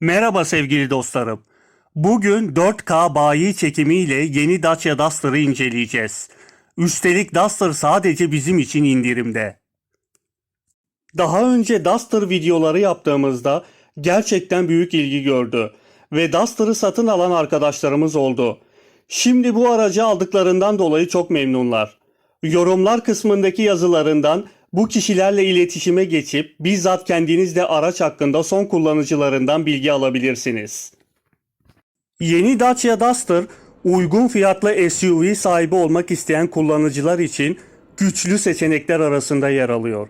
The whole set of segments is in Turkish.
Merhaba sevgili dostlarım. Bugün 4K bayi çekimiyle yeni Dacia Duster'ı inceleyeceğiz. Üstelik Duster sadece bizim için indirimde. Daha önce Duster videoları yaptığımızda gerçekten büyük ilgi gördü ve Duster'ı satın alan arkadaşlarımız oldu. Şimdi bu aracı aldıklarından dolayı çok memnunlar. Yorumlar kısmındaki yazılarından bu kişilerle iletişime geçip bizzat kendiniz de araç hakkında son kullanıcılarından bilgi alabilirsiniz. Yeni Dacia Duster uygun fiyatlı SUV sahibi olmak isteyen kullanıcılar için güçlü seçenekler arasında yer alıyor.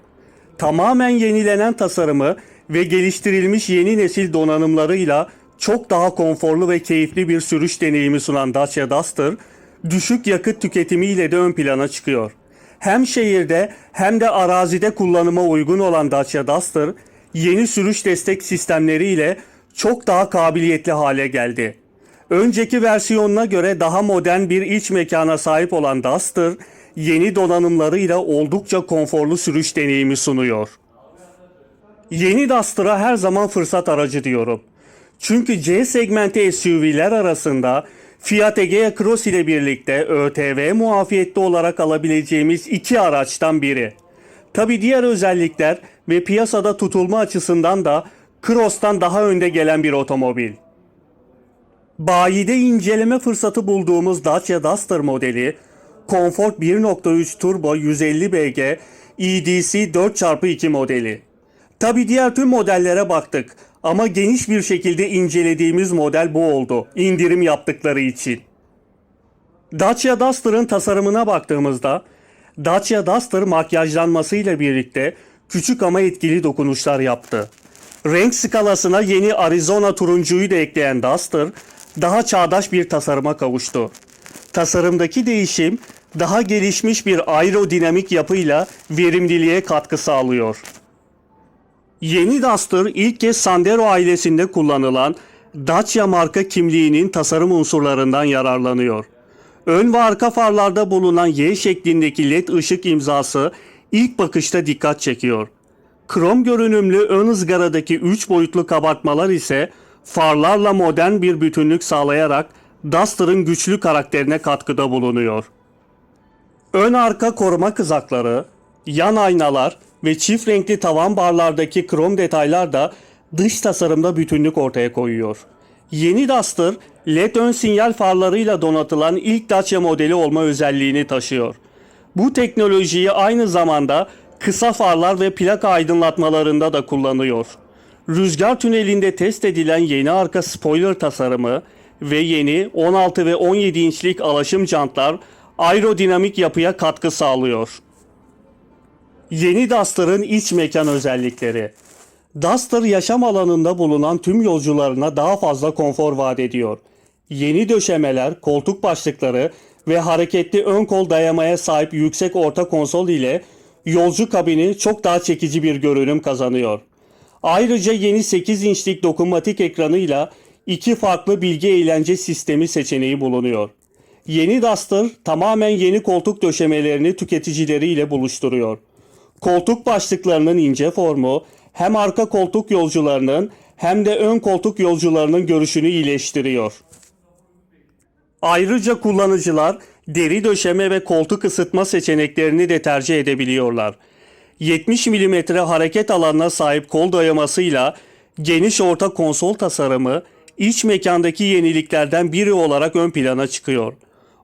Tamamen yenilenen tasarımı ve geliştirilmiş yeni nesil donanımlarıyla çok daha konforlu ve keyifli bir sürüş deneyimi sunan Dacia Duster, düşük yakıt tüketimiyle de ön plana çıkıyor. Hem şehirde hem de arazide kullanıma uygun olan Dacia Duster, yeni sürüş destek sistemleriyle çok daha kabiliyetli hale geldi. Önceki versiyonuna göre daha modern bir iç mekana sahip olan Duster, yeni donanımlarıyla oldukça konforlu sürüş deneyimi sunuyor. Yeni Duster'a her zaman fırsat aracı diyorum. Çünkü C segmenti SUV'ler arasında Fiat Egea Cross ile birlikte ÖTV muafiyetli olarak alabileceğimiz iki araçtan biri. Tabi diğer özellikler ve piyasada tutulma açısından da Cross'tan daha önde gelen bir otomobil. Bayide inceleme fırsatı bulduğumuz Dacia Duster modeli Comfort 1.3 Turbo 150 BG EDC 4x2 modeli. Tabi diğer tüm modellere baktık ama geniş bir şekilde incelediğimiz model bu oldu indirim yaptıkları için. Dacia Duster'ın tasarımına baktığımızda Dacia Duster makyajlanmasıyla birlikte küçük ama etkili dokunuşlar yaptı. Renk skalasına yeni Arizona turuncuyu da ekleyen Duster daha çağdaş bir tasarıma kavuştu. Tasarımdaki değişim daha gelişmiş bir aerodinamik yapıyla verimliliğe katkı sağlıyor. Yeni Duster ilk kez Sandero ailesinde kullanılan Dacia marka kimliğinin tasarım unsurlarından yararlanıyor. Ön ve arka farlarda bulunan Y şeklindeki led ışık imzası ilk bakışta dikkat çekiyor. Krom görünümlü ön ızgaradaki 3 boyutlu kabartmalar ise farlarla modern bir bütünlük sağlayarak Duster'ın güçlü karakterine katkıda bulunuyor. Ön arka koruma kızakları, yan aynalar ve çift renkli tavan barlardaki krom detaylar da dış tasarımda bütünlük ortaya koyuyor. Yeni Duster, LED ön sinyal farlarıyla donatılan ilk Dacia modeli olma özelliğini taşıyor. Bu teknolojiyi aynı zamanda kısa farlar ve plaka aydınlatmalarında da kullanıyor. Rüzgar tünelinde test edilen yeni arka spoiler tasarımı ve yeni 16 ve 17 inçlik alaşım jantlar aerodinamik yapıya katkı sağlıyor. Yeni Duster'ın iç mekan özellikleri. Duster yaşam alanında bulunan tüm yolcularına daha fazla konfor vaat ediyor. Yeni döşemeler, koltuk başlıkları ve hareketli ön kol dayamaya sahip yüksek orta konsol ile yolcu kabini çok daha çekici bir görünüm kazanıyor. Ayrıca yeni 8 inçlik dokunmatik ekranıyla iki farklı bilgi eğlence sistemi seçeneği bulunuyor. Yeni Duster tamamen yeni koltuk döşemelerini tüketicileriyle buluşturuyor. Koltuk başlıklarının ince formu hem arka koltuk yolcularının hem de ön koltuk yolcularının görüşünü iyileştiriyor. Ayrıca kullanıcılar deri döşeme ve koltuk ısıtma seçeneklerini de tercih edebiliyorlar. 70 mm hareket alanına sahip kol dayamasıyla geniş orta konsol tasarımı iç mekandaki yeniliklerden biri olarak ön plana çıkıyor.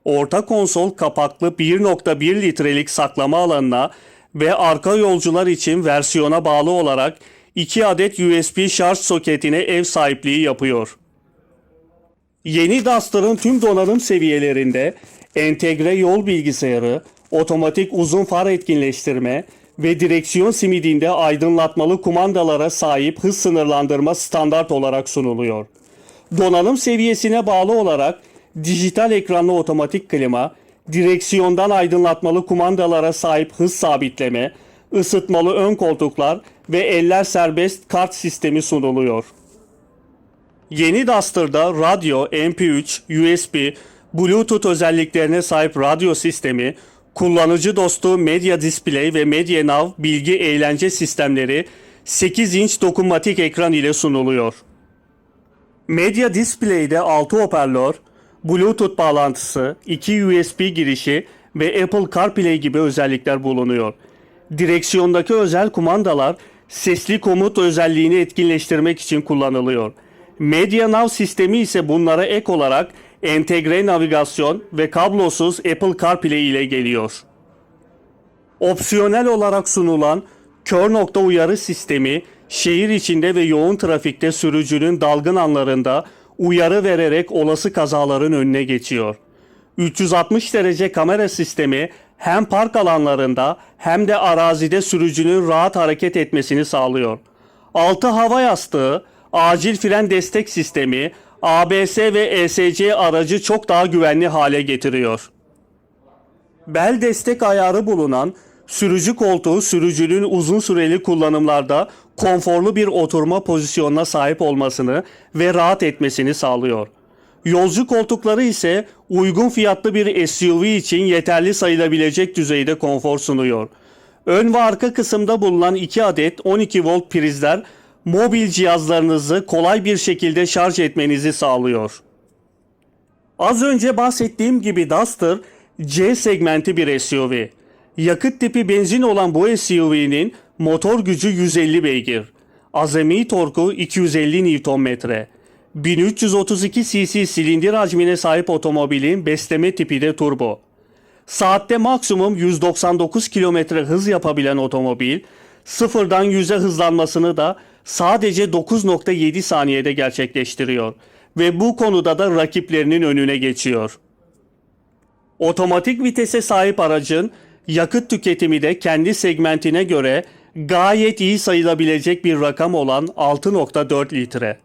Orta konsol kapaklı 1.1 litrelik saklama alanına ve arka yolcular için versiyona bağlı olarak 2 adet USB şarj soketine ev sahipliği yapıyor. Yeni Duster'ın tüm donanım seviyelerinde entegre yol bilgisayarı, otomatik uzun far etkinleştirme ve direksiyon simidinde aydınlatmalı kumandalara sahip hız sınırlandırma standart olarak sunuluyor. Donanım seviyesine bağlı olarak dijital ekranlı otomatik klima, direksiyondan aydınlatmalı kumandalara sahip hız sabitleme, ısıtmalı ön koltuklar ve eller serbest kart sistemi sunuluyor. Yeni Duster'da radyo, MP3, USB, Bluetooth özelliklerine sahip radyo sistemi, kullanıcı dostu Media Display ve Media Now bilgi eğlence sistemleri 8 inç dokunmatik ekran ile sunuluyor. Medya Display'de 6 hoparlör, Bluetooth bağlantısı, 2 USB girişi ve Apple CarPlay gibi özellikler bulunuyor. Direksiyondaki özel kumandalar sesli komut özelliğini etkinleştirmek için kullanılıyor. Media Nav sistemi ise bunlara ek olarak entegre navigasyon ve kablosuz Apple CarPlay ile geliyor. Opsiyonel olarak sunulan kör nokta uyarı sistemi şehir içinde ve yoğun trafikte sürücünün dalgın anlarında uyarı vererek olası kazaların önüne geçiyor. 360 derece kamera sistemi hem park alanlarında hem de arazide sürücünün rahat hareket etmesini sağlıyor. Altı hava yastığı, acil fren destek sistemi, ABS ve ESC aracı çok daha güvenli hale getiriyor. Bel destek ayarı bulunan sürücü koltuğu sürücünün uzun süreli kullanımlarda konforlu bir oturma pozisyonuna sahip olmasını ve rahat etmesini sağlıyor. Yolcu koltukları ise uygun fiyatlı bir SUV için yeterli sayılabilecek düzeyde konfor sunuyor. Ön ve arka kısımda bulunan 2 adet 12 volt prizler mobil cihazlarınızı kolay bir şekilde şarj etmenizi sağlıyor. Az önce bahsettiğim gibi Duster C segmenti bir SUV. Yakıt tipi benzin olan bu SUV'nin motor gücü 150 beygir. Azami torku 250 Nm. 1332 cc silindir hacmine sahip otomobilin besleme tipi de turbo. Saatte maksimum 199 km hız yapabilen otomobil, sıfırdan 100'e hızlanmasını da sadece 9.7 saniyede gerçekleştiriyor ve bu konuda da rakiplerinin önüne geçiyor. Otomatik vitese sahip aracın yakıt tüketimi de kendi segmentine göre gayet iyi sayılabilecek bir rakam olan 6.4 litre.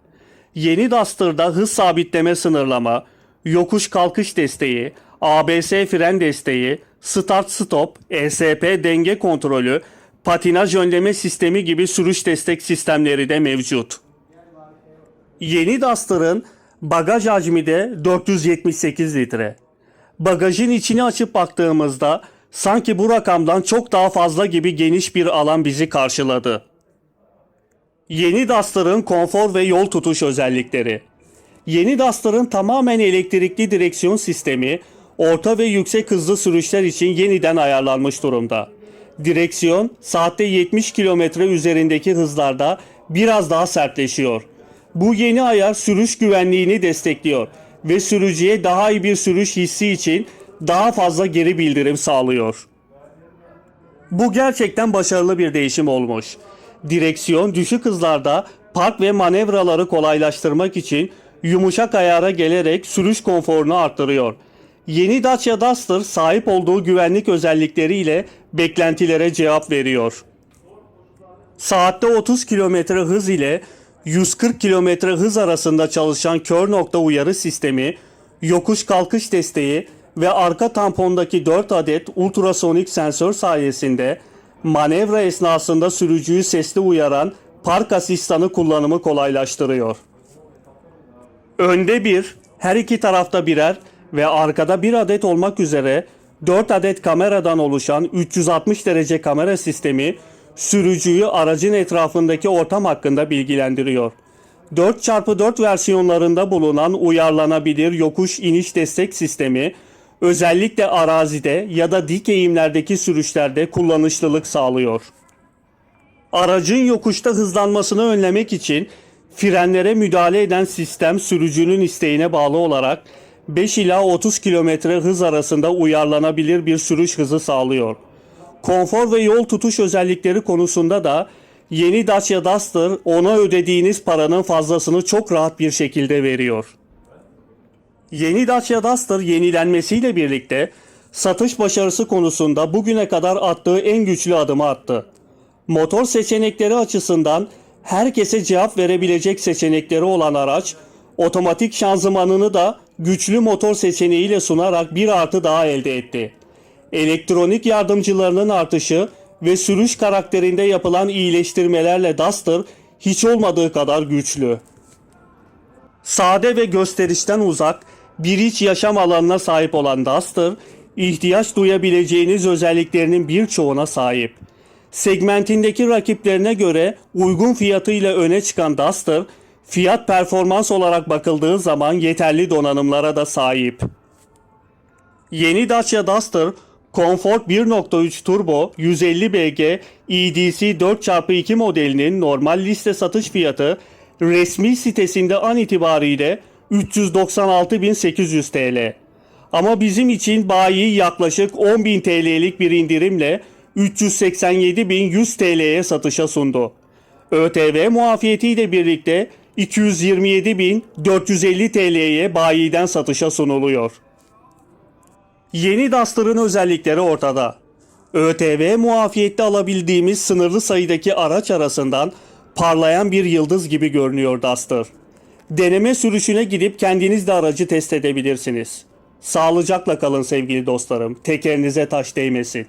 Yeni Duster'da hız sabitleme sınırlama, yokuş kalkış desteği, ABS fren desteği, start stop, ESP denge kontrolü, patinaj önleme sistemi gibi sürüş destek sistemleri de mevcut. Yeni Duster'ın bagaj hacmi de 478 litre. Bagajın içini açıp baktığımızda sanki bu rakamdan çok daha fazla gibi geniş bir alan bizi karşıladı. Yeni Duster'ın konfor ve yol tutuş özellikleri. Yeni Duster'ın tamamen elektrikli direksiyon sistemi orta ve yüksek hızlı sürüşler için yeniden ayarlanmış durumda. Direksiyon saatte 70 km üzerindeki hızlarda biraz daha sertleşiyor. Bu yeni ayar sürüş güvenliğini destekliyor ve sürücüye daha iyi bir sürüş hissi için daha fazla geri bildirim sağlıyor. Bu gerçekten başarılı bir değişim olmuş. Direksiyon düşük hızlarda park ve manevraları kolaylaştırmak için yumuşak ayara gelerek sürüş konforunu arttırıyor. Yeni Dacia Duster sahip olduğu güvenlik özellikleriyle beklentilere cevap veriyor. Saatte 30 km hız ile 140 km hız arasında çalışan kör nokta uyarı sistemi, yokuş kalkış desteği ve arka tampondaki 4 adet ultrasonik sensör sayesinde manevra esnasında sürücüyü sesli uyaran park asistanı kullanımı kolaylaştırıyor. Önde bir, her iki tarafta birer ve arkada bir adet olmak üzere 4 adet kameradan oluşan 360 derece kamera sistemi sürücüyü aracın etrafındaki ortam hakkında bilgilendiriyor. 4x4 versiyonlarında bulunan uyarlanabilir yokuş iniş destek sistemi özellikle arazide ya da dik eğimlerdeki sürüşlerde kullanışlılık sağlıyor. Aracın yokuşta hızlanmasını önlemek için frenlere müdahale eden sistem sürücünün isteğine bağlı olarak 5 ila 30 km hız arasında uyarlanabilir bir sürüş hızı sağlıyor. Konfor ve yol tutuş özellikleri konusunda da yeni Dacia Duster ona ödediğiniz paranın fazlasını çok rahat bir şekilde veriyor. Yeni Dacia Duster yenilenmesiyle birlikte satış başarısı konusunda bugüne kadar attığı en güçlü adımı attı. Motor seçenekleri açısından herkese cevap verebilecek seçenekleri olan araç, otomatik şanzımanını da güçlü motor seçeneğiyle sunarak bir artı daha elde etti. Elektronik yardımcılarının artışı ve sürüş karakterinde yapılan iyileştirmelerle Duster hiç olmadığı kadar güçlü. Sade ve gösterişten uzak bir iç yaşam alanına sahip olan Duster, ihtiyaç duyabileceğiniz özelliklerinin birçoğuna sahip. Segmentindeki rakiplerine göre uygun fiyatıyla öne çıkan Duster, Fiyat performans olarak bakıldığı zaman yeterli donanımlara da sahip. Yeni Dacia Duster Comfort 1.3 Turbo 150 BG EDC 4x2 modelinin normal liste satış fiyatı resmi sitesinde an itibariyle 396.800 TL. Ama bizim için bayi yaklaşık 10.000 TL'lik bir indirimle 387.100 TL'ye satışa sundu. ÖTV muafiyetiyle birlikte 227.450 TL'ye bayiden satışa sunuluyor. Yeni Duster'ın özellikleri ortada. ÖTV muafiyette alabildiğimiz sınırlı sayıdaki araç arasından parlayan bir yıldız gibi görünüyor Duster. Deneme sürüşüne gidip kendiniz de aracı test edebilirsiniz. Sağlıcakla kalın sevgili dostlarım. Tekerinize taş değmesin.